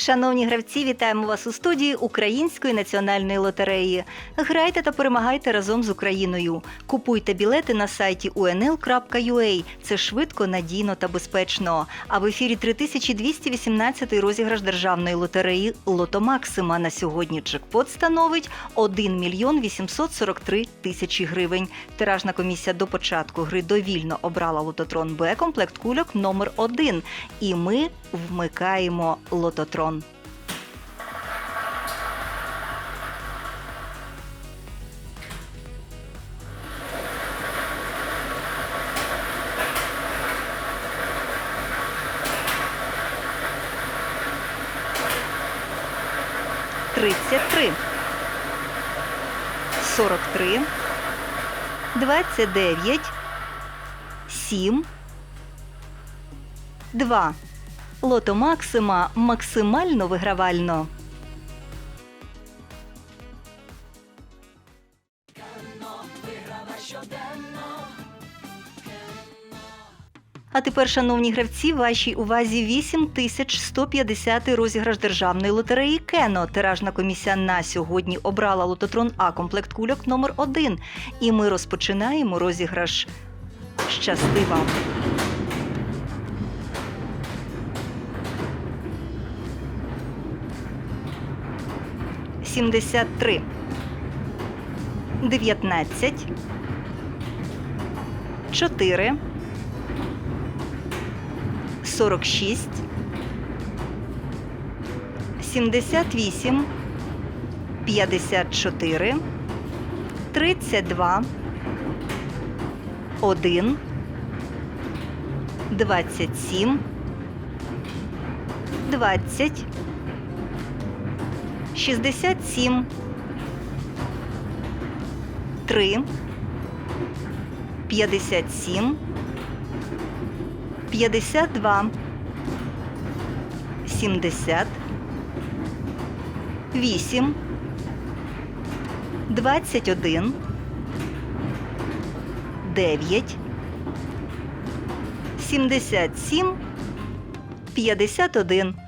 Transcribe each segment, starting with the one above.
Шановні гравці, вітаємо вас у студії Української національної лотереї. Грайте та перемагайте разом з Україною. Купуйте білети на сайті unl.ua. Це швидко, надійно та безпечно. А в ефірі 3218 розіграш державної лотереї Лото Максима. На сьогодні джекпот становить 1 мільйон 843 тисячі гривень. Тиражна комісія до початку гри довільно обрала лототрон Б комплект кульок номер 1 І ми вмикаємо лототрон. Тридцять три. Сорок три. Двадцять дев'ять. Сім. Два. Лото Максима максимально вигравально. А тепер, шановні гравці, вашій увазі 8150 розіграш державної лотереї Кено. Тиражна комісія на сьогодні обрала лототрон А комплект кульок номер 1 І ми розпочинаємо розіграш. Щасти вам! Сімдесят три. Дев'ятнадцять. Чотири. 46, 78, 54, 32, 1, 27, 20, 67, 3, 57, 52, 70, 8, 21, 9, 77, 51.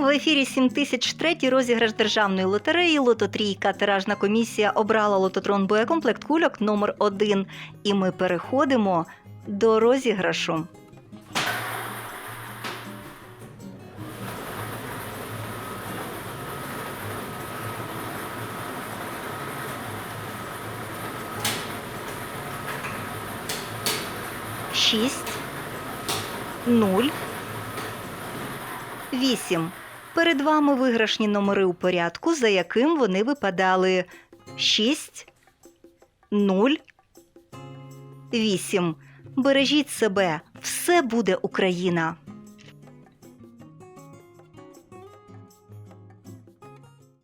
В ефірі 7003 розіграш державної лотереї Лототрійка. Тиражна комісія обрала лототрон боєкомплект кульок номер 1 І ми переходимо до розіграшу. Шість, нуль, Вісім. Перед вами виграшні номери у порядку, за яким вони випадали 6, 0, 8. Бережіть себе, все буде Україна.